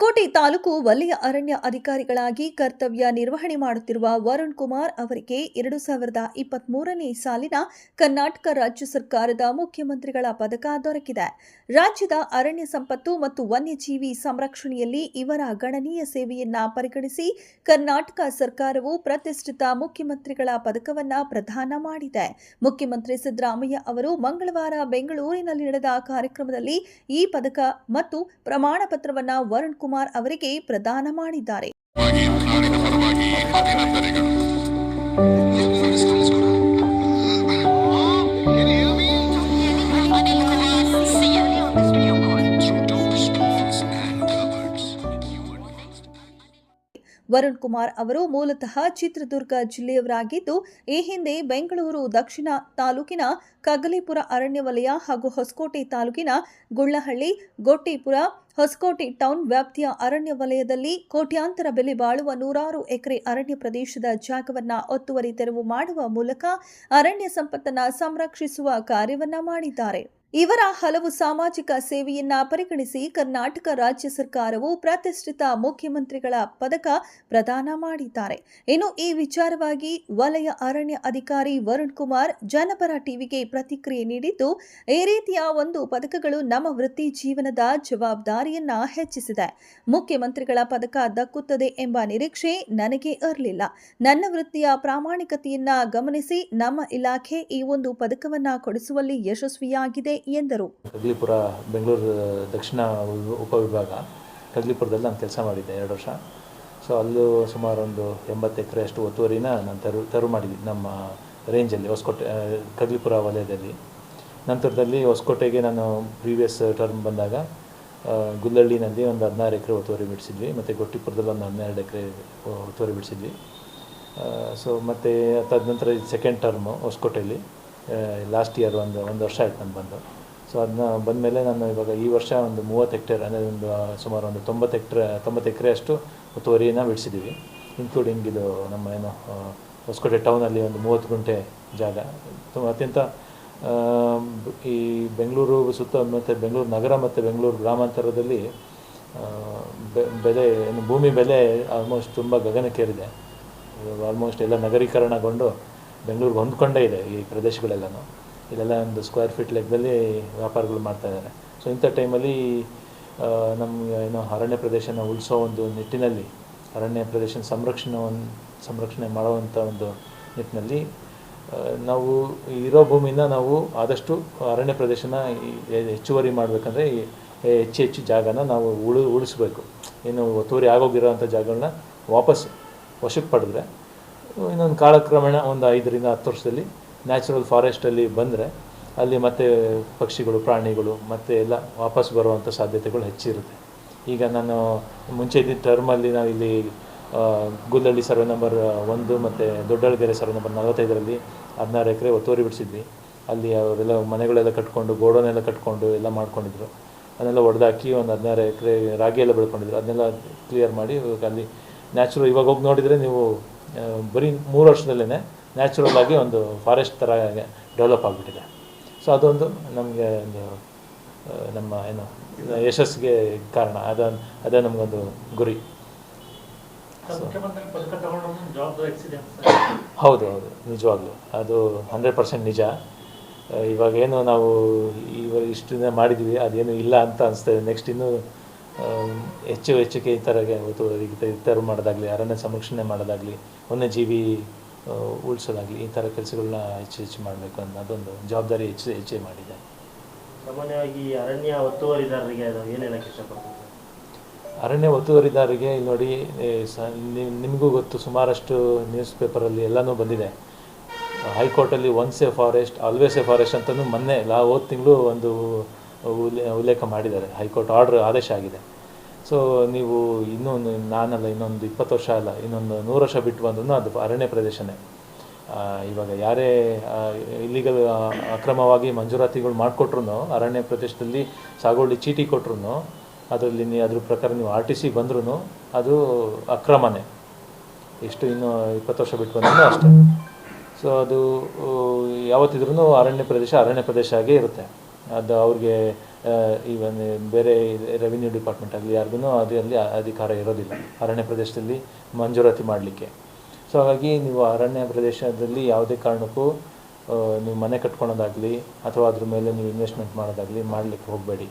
ಹೊಸಕೋಟೆ ತಾಲೂಕು ವಲಯ ಅರಣ್ಯ ಅಧಿಕಾರಿಗಳಾಗಿ ಕರ್ತವ್ಯ ನಿರ್ವಹಣೆ ಮಾಡುತ್ತಿರುವ ವರುಣ್ ಕುಮಾರ್ ಅವರಿಗೆ ಎರಡು ಸಾವಿರದ ಇಪ್ಪತ್ಮೂರನೇ ಸಾಲಿನ ಕರ್ನಾಟಕ ರಾಜ್ಯ ಸರ್ಕಾರದ ಮುಖ್ಯಮಂತ್ರಿಗಳ ಪದಕ ದೊರಕಿದೆ. ರಾಜ್ಯದ ಅರಣ್ಯ ಸಂಪತ್ತು ಮತ್ತು ವನ್ಯಜೀವಿ ಸಂರಕ್ಷಣೆಯಲ್ಲಿ ಇವರ ಗಣನೀಯ ಸೇವೆಯನ್ನ ಪರಿಗಣಿಸಿ ಕರ್ನಾಟಕ ಸರ್ಕಾರವು ಪ್ರತಿಷ್ಠಿತ ಮುಖ್ಯಮಂತ್ರಿಗಳ ಪದಕವನ್ನ ಪ್ರದಾನ ಮಾಡಿದೆ. ಮುಖ್ಯಮಂತ್ರಿ ಸಿದ್ದರಾಮಯ್ಯ ಅವರು ಮಂಗಳವಾರ ಬೆಂಗಳೂರಿನಲ್ಲಿ ನಡೆದ ಕಾರ್ಯಕ್ರಮದಲ್ಲಿ ಈ ಪದಕ ಮತ್ತು ಪ್ರಮಾಣ ಪತ್ರವನ್ನು ವರುಣ್ ಅವರಿಗೆ ಪ್ರದಾನ ಮಾಡಿದ್ದಾರೆ. ವರುಣ್ ಕುಮಾರ್ ಅವರು ಮೂಲತಃ ಚಿತ್ರದುರ್ಗ ಜಿಲ್ಲೆಯವರಾಗಿದ್ದು, ಈ ಹಿಂದೆ ಬೆಂಗಳೂರು ದಕ್ಷಿಣ ತಾಲೂಕಿನ ಕಗಲಿಪುರ ಅರಣ್ಯ ವಲಯ ಹಾಗೂ ಹೊಸಕೋಟೆ ತಾಲೂಕಿನ ಗುಳ್ಳಹಳ್ಳಿ ಗೊಟ್ಟಿಪುರ ಹೊಸಕೋಟೆ ಟೌನ್ ವ್ಯಾಪ್ತಿಯ ಅರಣ್ಯ ವಲಯದಲ್ಲಿ ಕೋಟ್ಯಾಂತರ ಬೆಲೆ ಬಾಳುವ ನೂರಾರು ಎಕರೆ ಅರಣ್ಯ ಪ್ರದೇಶದ ಜಾಗವನ್ನು ಒತ್ತುವರಿ ತೆರವು ಮಾಡುವ ಮೂಲಕ ಅರಣ್ಯ ಸಂಪತ್ತನ್ನು ಸಂರಕ್ಷಿಸುವ ಕಾರ್ಯವನ್ನು ಮಾಡಿದ್ದಾರೆ. ಇವರ ಹಲವು ಸಾಮಾಜಿಕ ಸೇವೆಯನ್ನ ಪರಿಗಣಿಸಿ ಕರ್ನಾಟಕ ರಾಜ್ಯ ಸರ್ಕಾರವು ಪ್ರತಿಷ್ಠಿತ ಮುಖ್ಯಮಂತ್ರಿಗಳ ಪದಕ ಪ್ರದಾನ ಮಾಡಿದ್ದಾರೆ. ಇನ್ನು ಈ ವಿಚಾರವಾಗಿ ವಲಯ ಅರಣ್ಯ ಅಧಿಕಾರಿ ವರುಣ್ ಕುಮಾರ್ ಜನಪರ ಟಿವಿಗೆ ಪ್ರತಿಕ್ರಿಯೆ ನೀಡಿದ್ದು, ಈ ರೀತಿಯ ಒಂದು ಪದಕಗಳು ನಮ್ಮ ವೃತ್ತಿ ಜೀವನದ ಜವಾಬ್ದಾರಿಯನ್ನ ಹೆಚ್ಚಿಸಿದೆ. ಮುಖ್ಯಮಂತ್ರಿಗಳ ಪದಕ ದಕ್ಕುತ್ತದೆ ಎಂಬ ನಿರೀಕ್ಷೆ ನನಗೆ ಇರಲಿಲ್ಲ. ನನ್ನ ವೃತ್ತಿಯ ಪ್ರಾಮಾಣಿಕತೆಯನ್ನ ಗಮನಿಸಿ ನಮ್ಮ ಇಲಾಖೆ ಈ ಒಂದು ಪದಕವನ್ನ ಕೊಡಿಸುವಲ್ಲಿ ಯಶಸ್ವಿಯಾಗಿದೆ ಎಂದರು. ಕಗ್ಲಿಪುರ ಬೆಂಗಳೂರು ದಕ್ಷಿಣ ಉಪ- ಉಪವಿಭಾಗ ಕಗ್ಲಿಪುರದಲ್ಲಿ ನಾನು ಕೆಲಸ ಮಾಡಿದ್ದೆ ಎರಡು ವರ್ಷ. ಸೊ ಅಲ್ಲೂ ಸುಮಾರು ಒಂದು ಎಂಬತ್ತು ಎಕರೆ ಅಷ್ಟು ಒತ್ತುವರಿನ ನಾನು ತರು ತರು ಮಾಡಿದ್ದೆ ನಮ್ಮ ರೇಂಜಲ್ಲಿ ಹೊಸಕೋಟೆ ಕಗ್ಲಿಪುರ ವಲಯದಲ್ಲಿ. ನಂತರದಲ್ಲಿ ಹೊಸಕೋಟೆಗೆ ನಾನು ಪ್ರೀವಿಯಸ್ ಟರ್ಮ್ ಬಂದಾಗ ಗುಲ್ಲಳ್ಳಿ ಗುಲ್ಲಳ್ಳಿನಲ್ಲಿ ಒಂದು ಹದಿನಾರು ಎಕರೆ ಒತ್ತುವರಿ ಬಿಡಿಸಿದ್ವಿ, ಮತ್ತು ಗೊಟ್ಟಿಪುರದಲ್ಲಿ ಒಂದು ಹನ್ನೆರಡು ಎಕರೆ ಒತ್ತುವರಿ ಬಿಡಿಸಿದ್ವಿ. ಸೊ ಮತ್ತು ಅದಾದ ನಂತರ ಸೆಕೆಂಡ್ ಟರ್ಮು ಹೊಸಕೋಟೆಯಲ್ಲಿ. ಲಾಸ್ಟ್ ಇಯರ್ ಒಂದು ಒಂದು ವರ್ಷ ಆಯ್ತು ನಾನು ಬಂದು. ಸೊ ಅದನ್ನ ಬಂದಮೇಲೆ ನಾನು ಇವಾಗ ಈ ವರ್ಷ ಒಂದು ಮೂವತ್ತು ಹೆಕ್ಟೇರ್ ಅಂದರೆ ಒಂದು, ಸುಮಾರು ಒಂದು ತೊಂಬತ್ತು ಹೆಕ್ಟ್ರೆ ತೊಂಬತ್ತು ಎಕರೆ ಅಷ್ಟು ಒತ್ತುವರಿನ ಬಿಡಿಸಿದ್ದೀವಿ. ಇನ್ಕ್ಲೂಡಿಂಗ್ ಇದು ನಮ್ಮ ಏನು ಹೊಸಕೋಟೆ ಟೌನಲ್ಲಿ ಒಂದು ಮೂವತ್ತು ಗುಂಟೆ ಜಾಗ. ತುಂಬ ಅತ್ಯಂತ ಈ ಬೆಂಗಳೂರು ಸುತ್ತ ಮತ್ತು ಬೆಂಗಳೂರು ನಗರ ಮತ್ತು ಬೆಂಗಳೂರು ಗ್ರಾಮಾಂತರದಲ್ಲಿ ಬೆಲೆ, ಏನು ಭೂಮಿ ಬೆಲೆ ಆಲ್ಮೋಸ್ಟ್ ತುಂಬ ಗಗನಕ್ಕೇರಿದೆ. ಆಲ್ಮೋಸ್ಟ್ ಎಲ್ಲ ನಗರೀಕರಣಗೊಂಡು ಬೆಂಗಳೂರಿಗೆ ಹೊಂದ್ಕೊಂಡೇ ಇದೆ ಈ ಪ್ರದೇಶಗಳೆಲ್ಲನೂ. ಇಲ್ಲೆಲ್ಲ ಒಂದು ಸ್ಕ್ವೇರ್ ಫೀಟ್ ಲೆಕ್ಕದಲ್ಲಿ ವ್ಯಾಪಾರಗಳು ಮಾಡ್ತಾ ಇದ್ದಾರೆ ಸೊ ಇಂಥ ಟೈಮಲ್ಲಿ ನಮಗೆ ಏನು ಅರಣ್ಯ ಪ್ರದೇಶನ ಉಳಿಸೋ ಒಂದು ನಿಟ್ಟಿನಲ್ಲಿ, ಅರಣ್ಯ ಪ್ರದೇಶ ಸಂರಕ್ಷಣೆ ಸಂರಕ್ಷಣೆ ಮಾಡುವಂಥ ಒಂದು ನಿಟ್ಟಿನಲ್ಲಿ ನಾವು ಇರೋ ಭೂಮಿನ ನಾವು ಆದಷ್ಟು ಅರಣ್ಯ ಪ್ರದೇಶನ ಹೆಚ್ಚುವರಿ ಮಾಡಬೇಕಂದ್ರೆ ಹೆಚ್ಚು ಹೆಚ್ಚು ಜಾಗನ ನಾವು ಉಳು, ಉಳಿಸ್ಬೇಕು. ಏನು ಒತ್ತುವರಿ ಆಗೋಗಿರೋವಂಥ ಜಾಗಗಳನ್ನ ವಾಪಸ್ ವಶಕ್ಕೆ ಪಡೆದ್ರೆ ಇನ್ನೊಂದು ಕಾಲಕ್ರಮೇಣ ಒಂದು ಐದರಿಂದ ಹತ್ತು ವರ್ಷದಲ್ಲಿ ನ್ಯಾಚುರಲ್ ಫಾರೆಸ್ಟಲ್ಲಿ ಬಂದರೆ ಅಲ್ಲಿ ಮತ್ತೆ ಪಕ್ಷಿಗಳು, ಪ್ರಾಣಿಗಳು ಮತ್ತೆ ಎಲ್ಲ ವಾಪಸ್ ಬರುವಂಥ ಸಾಧ್ಯತೆಗಳು ಹೆಚ್ಚಿರುತ್ತೆ ಈಗ ನಾನು ಮುಂಚೆ ಇದ್ದಿದ್ದ ಟರ್ಮಲ್ಲಿ ನಾವು ಇಲ್ಲಿ ಗುಲ್ಲಳ್ಳಿ ಸರ್ವೆ ನಂಬರ್ ಒಂದು ಮತ್ತು ದೊಡ್ಡಳಗೆರೆ ಸರ್ವೆ ನಂಬರ್ ನಲವತ್ತೈದರಲ್ಲಿ ಹದಿನಾರು ಎಕರೆ ಒತ್ತುವರಿ ಬಿಡಿಸಿದ್ವಿ. ಅಲ್ಲಿ ಅವರೆಲ್ಲ ಮನೆಗಳೆಲ್ಲ ಕಟ್ಕೊಂಡು ಗೋಡೋನೆಲ್ಲ ಕಟ್ಕೊಂಡು ಎಲ್ಲ ಮಾಡ್ಕೊಂಡಿದ್ರು. ಅದನ್ನೆಲ್ಲ ಒಡೆದಾಕಿ ಒಂದು ಹದಿನಾರು ಎಕರೆ ರಾಗಿ ಎಲ್ಲ ಬೆಳ್ಕೊಂಡಿದ್ರು. ಅದನ್ನೆಲ್ಲ ಕ್ಲಿಯರ್ ಮಾಡಿ ಅಲ್ಲಿ ನ್ಯಾಚುರಲ್ ಇವಾಗ ಹೋಗಿ ನೋಡಿದರೆ ನೀವು ಬರೀ ಮೂರು ವರ್ಷದಲ್ಲೇ ನ್ಯಾಚುರಲ್ ಆಗಿ ಒಂದು ಫಾರೆಸ್ಟ್ ಥರ ಡೆವಲಪ್ ಆಗಿಬಿಟ್ಟಿದೆ. ಸೊ ಅದೊಂದು ನಮಗೆ ಒಂದು ನಮ್ಮ ಏನು ಯಶಸ್ಸಿಗೆ ಕಾರಣ. ಅದ ಅದೇ ನಮಗೊಂದು ಗುರಿ. ಹೌದು ಹೌದು ನಿಜವಾಗ್ಲೂ. ಅದು ಹಂಡ್ರೆಡ್ ಪರ್ಸೆಂಟ್ ನಿಜ. ಇವಾಗ ಏನು ನಾವು ಇವಾಗ ಇಷ್ಟು ದಿನ ಮಾಡಿದ್ವಿ ಅದೇನು ಇಲ್ಲ ಅಂತ ಅನಿಸ್ತದೆ ನೆಕ್ಸ್ಟ್ ಇನ್ನೂ ಹೆಚ್ಚು ಹೆಚ್ಚಿಗೆ ಈ ಥರಗೆ ಇವತ್ತು ಥರ ಮಾಡೋದಾಗಲಿ ಅರಣ್ಯ ಸಂರಕ್ಷಣೆ ಮಾಡೋದಾಗಲಿ ವನ್ಯಜೀವಿ ಉಳಿಸೋದಾಗಲಿ ಈ ಥರ ಕೆಲಸಗಳನ್ನ ಹೆಚ್ಚು ಹೆಚ್ಚು ಮಾಡಬೇಕು ಅನ್ನೋದೊಂದು ಜವಾಬ್ದಾರಿ ಹೆಚ್ಚು ಹೆಚ್ಚೆ ಮಾಡಿದೆ. ಸಾಮಾನ್ಯವಾಗಿ ಅರಣ್ಯ ಒತ್ತುವರಿದಾರರಿಗೆ ಅದು ಇಷ್ಟಪಡ್ತಾರೆ ಅರಣ್ಯ ಒತ್ತುವರಿದಾರರಿಗೆ ಇಲ್ಲಿ ನೋಡಿ ಸ- ನಿಮಗೂ ಗೊತ್ತು ಸುಮಾರಷ್ಟು ನ್ಯೂಸ್ ಪೇಪರಲ್ಲಿ ಎಲ್ಲನೂ ಬಂದಿದೆ. ಹೈಕೋರ್ಟಲ್ಲಿ once a forest always a forest ಅಂತಲೂ ಮೊನ್ನೆ ಲಾ ಹೋದ ತಿಂಗಳು ಒಂದು ಉಲ್ಲೆ, ಉಲ್ಲೇಖ ಮಾಡಿದ್ದಾರೆ. ಹೈಕೋರ್ಟ್ ಆರ್ಡ್ರ್ ಆದೇಶ ಆಗಿದೆ. ಸೊ ನೀವು ಇನ್ನೊಂದು, ನಾನಲ್ಲ, ಇನ್ನೊಂದು ಇಪ್ಪತ್ತು ವರ್ಷ ಅಲ್ಲ, ಇನ್ನೊಂದು ನೂರು ವರ್ಷ ಬಿಟ್ಟು ಬಂದ್ರೂ ಅದು ಅರಣ್ಯ ಪ್ರದೇಶನೇ. ಇವಾಗ ಯಾರೇ ಇಲ್ಲಿಗಲ್ ಅಕ್ರಮವಾಗಿ ಮಂಜೂರಾತಿಗಳು ಮಾಡಿಕೊಟ್ರು ಅರಣ್ಯ ಪ್ರದೇಶದಲ್ಲಿ ಸಾಗುವಳಿ ಚೀಟಿ ಕೊಟ್ರು ಅದರಲ್ಲಿ ನೀವು ಅದ್ರ ಪ್ರಕಾರ ನೀವು ಆರ್ ಟಿ ಸಿ ಬಂದ್ರೂ ಅದು ಅಕ್ರಮನೇ. ಎಷ್ಟು ಇನ್ನು ಇಪ್ಪತ್ತು ವರ್ಷ ಬಿಟ್ಟು ಬಂದ್ರೂ ಅಷ್ಟೇ. ಸೊ ಅದು ಯಾವತ್ತಿದ್ರೂ ಅರಣ್ಯ ಪ್ರದೇಶ ಅರಣ್ಯ ಪ್ರದೇಶ ಆಗೇ ಇರುತ್ತೆ. ಅದು ಅವ್ರಿಗೆ ಈವನ್ ಬೇರೆ ರೆವಿನ್ಯೂ ಡಿಪಾರ್ಟ್ಮೆಂಟ್ ಆಗಲಿ ಯಾರಿಗೂ ಅದರಲ್ಲಿ ಅಧಿಕಾರ ಇರೋದಿಲ್ಲ. ಅರಣ್ಯ ಪ್ರದೇಶದಲ್ಲಿ ಮಂಜೂರಾತಿ ಮಾಡಲಿಕ್ಕೆ. ಸೊ ಹಾಗಾಗಿ ನೀವು ಅರಣ್ಯ ಪ್ರದೇಶದಲ್ಲಿ ಯಾವುದೇ ಕಾರಣಕ್ಕೂ ನೀವು ಮನೆ ಕಟ್ಕೊಳೋದಾಗಲಿ ಅಥವಾ ಅದ್ರ ಮೇಲೆ ನೀವು ಇನ್ವೆಸ್ಟ್ಮೆಂಟ್ ಮಾಡೋದಾಗಲಿ ಮಾಡಲಿಕ್ಕೆ ಹೋಗಬೇಡಿ.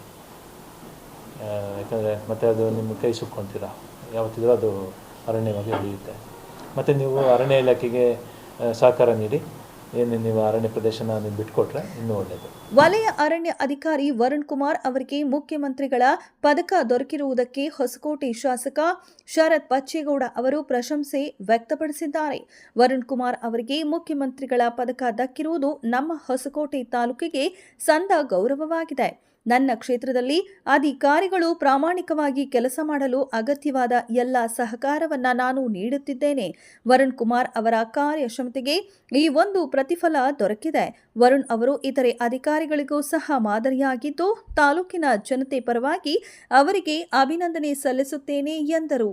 ಯಾಕಂದರೆ ಮತ್ತೆ ಅದು ನಿಮ್ಮ ಕೈ ಸುಕ್ಕೊಂತೀರ? ಯಾವತ್ತಿದ್ರೂ ಅದು ಅರಣ್ಯವಾಗಿ ಉಳಿಯುತ್ತೆ. ಮತ್ತು ನೀವು ಅರಣ್ಯ ಇಲಾಖೆಗೆ ಸಹಕಾರ ನೀಡಿ. ಏನು ನೀವು ಅರಣ್ಯ ಬಿಟ್ಕೊಟ್ರೆ ವಲಯ ಅರಣ್ಯ ಅಧಿಕಾರಿ ವರುಣ್ ಕುಮಾರ್ ಅವರಿಗೆ ಮುಖ್ಯಮಂತ್ರಿಗಳ ಪದಕ ದೊರಕಿರುವುದಕ್ಕೆ ಹೊಸಕೋಟೆ ಶಾಸಕ ಶರತ್ ಬಚ್ಚೇಗೌಡ ಅವರು ಪ್ರಶಂಸೆ ವ್ಯಕ್ತಪಡಿಸಿದ್ದಾರೆ. ವರುಣ್ ಕುಮಾರ್ ಅವರಿಗೆ ಮುಖ್ಯಮಂತ್ರಿಗಳ ಪದಕ ದಕ್ಕಿರುವುದು ನಮ್ಮ ಹೊಸಕೋಟೆ ತಾಲೂಕಿಗೆ ಸಂದ ಗೌರವವಾಗಿದೆ. ನನ್ನ ಕ್ಷೇತ್ರದಲ್ಲಿ ಅಧಿಕಾರಿಗಳು ಪ್ರಾಮಾಣಿಕವಾಗಿ ಕೆಲಸ ಮಾಡಲು ಅಗತ್ಯವಾದ ಎಲ್ಲ ಸಹಕಾರವನ್ನ ನಾನು ನೀಡುತ್ತಿದ್ದೇನೆ. ವರುಣ್ ಕುಮಾರ್ ಅವರ ಕಾರ್ಯಕ್ಷಮತೆಗೆ ಈ ಒಂದು ಪ್ರತಿಫಲ ದೊರಕಿದೆ. ವರುಣ್ ಅವರು ಇತರೆ ಅಧಿಕಾರಿಗಳಿಗೂ ಸಹ ಮಾದರಿಯಾಗಿದ್ದು, ತಾಲೂಕಿನ ಜನತೆ ಪರವಾಗಿ ಅವರಿಗೆ ಅಭಿನಂದನೆ ಸಲ್ಲಿಸುತ್ತೇನೆ ಎಂದರು.